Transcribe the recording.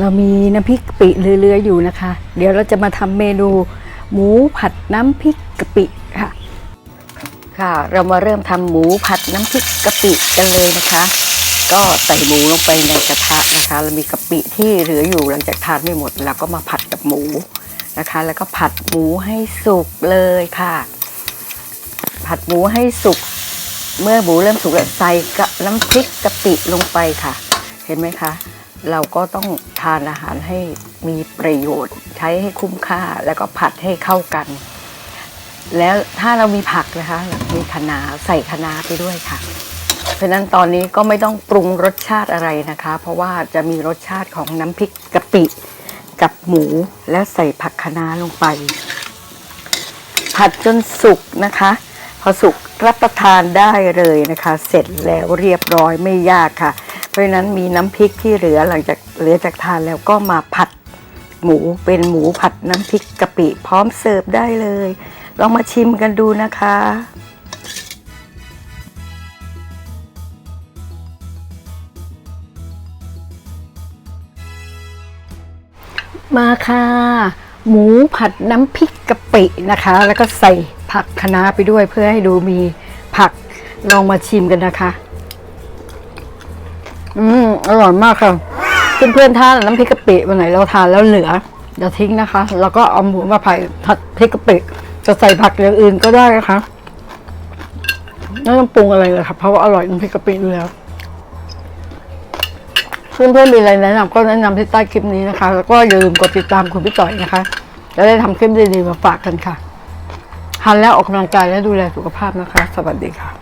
เรามีน้ำพริกกะปิเรือๆอยู่นะคะ เดี๋ยวเราจะมาทำเมนูหมูผัดน้ำพริกกะปิค่ะ ค่ะ เรามาเริ่มทำหมูผัดน้ำพริกกะปิกันเลยนะคะ ก็ใส่หมูลงไปในกระทะนะคะ เรามีกะปิที่เหลืออยู่หลังจากทานไม่หมดเราก็มาผัดกับหมูนะคะ แล้วก็ผัดหมูให้สุกเลยค่ะ ผัดหมูให้สุก เมื่อหมูเริ่มสุกแล้วใส่กะน้ำพริกกะปิลงไปค่ะ เห็นไหมคะ เราก็ต้องทานอาหารให้มีประโยชน์ ใช้ให้คุ้มค่าแล้วก็ผัดให้เข้ากัน แล้วถ้าเรามีผักนะคะมีคะน้าใส่คะน้าไปด้วยค่ะ เพราะนั้นตอนนี้ก็ไม่ต้องปรุงรสชาติอะไรนะคะ เพราะว่าจะมีรสชาติของน้ำพริกกะปิกับหมูและใส่ผักคะน้าลงไป ผัดจนสุกนะคะ พอสุกรับประทานได้เลยนะคะ เสร็จแล้วเรียบร้อยไม่ยากค่ะ ราะฉะนั้นมีน้ำพริกที่เหลือหลังจากเหลือจากทานแล้วก็มาผัดหมูเป็นหมูผัดน้ำพริกกะปิพร้อมเสิร์ฟได้เลย ลองมาชิมกันดูนะคะ มาค่ะ หมูผัดน้ำพริกกะปินะคะ แล้วก็ใส่ผักคะน้าไปด้วยเพื่อให้ดูมีผักลองมาชิมกันนะคะ อืมอร่อยมากค่ะ เพื่อนๆทานน้ำพริกกะปิวันไหนเราทานแล้วเหลืออย่าทิ้งนะคะ แล้วก็เอาหมูมาผัดผัดพริกกะปิจะใส่ผักอย่างอื่นก็ได้นะคะไม่ต้องปรุงอะไรเลยค่ะเพราะว่าอร่อยน้ำพริกกะปิอยู่แล้วเพื่อนๆมีอะไรแนะนำก็แนะนำที่ใต้คลิปนี้นะคะ แล้วก็อย่าลืมกดติดตามคุณพี่ต่อยนะคะจะได้ทำคลิปดีๆมาฝากกันค่ะทานแล้วออกกำลังกายและดูแลสุขภาพนะคะ สวัสดีค่ะ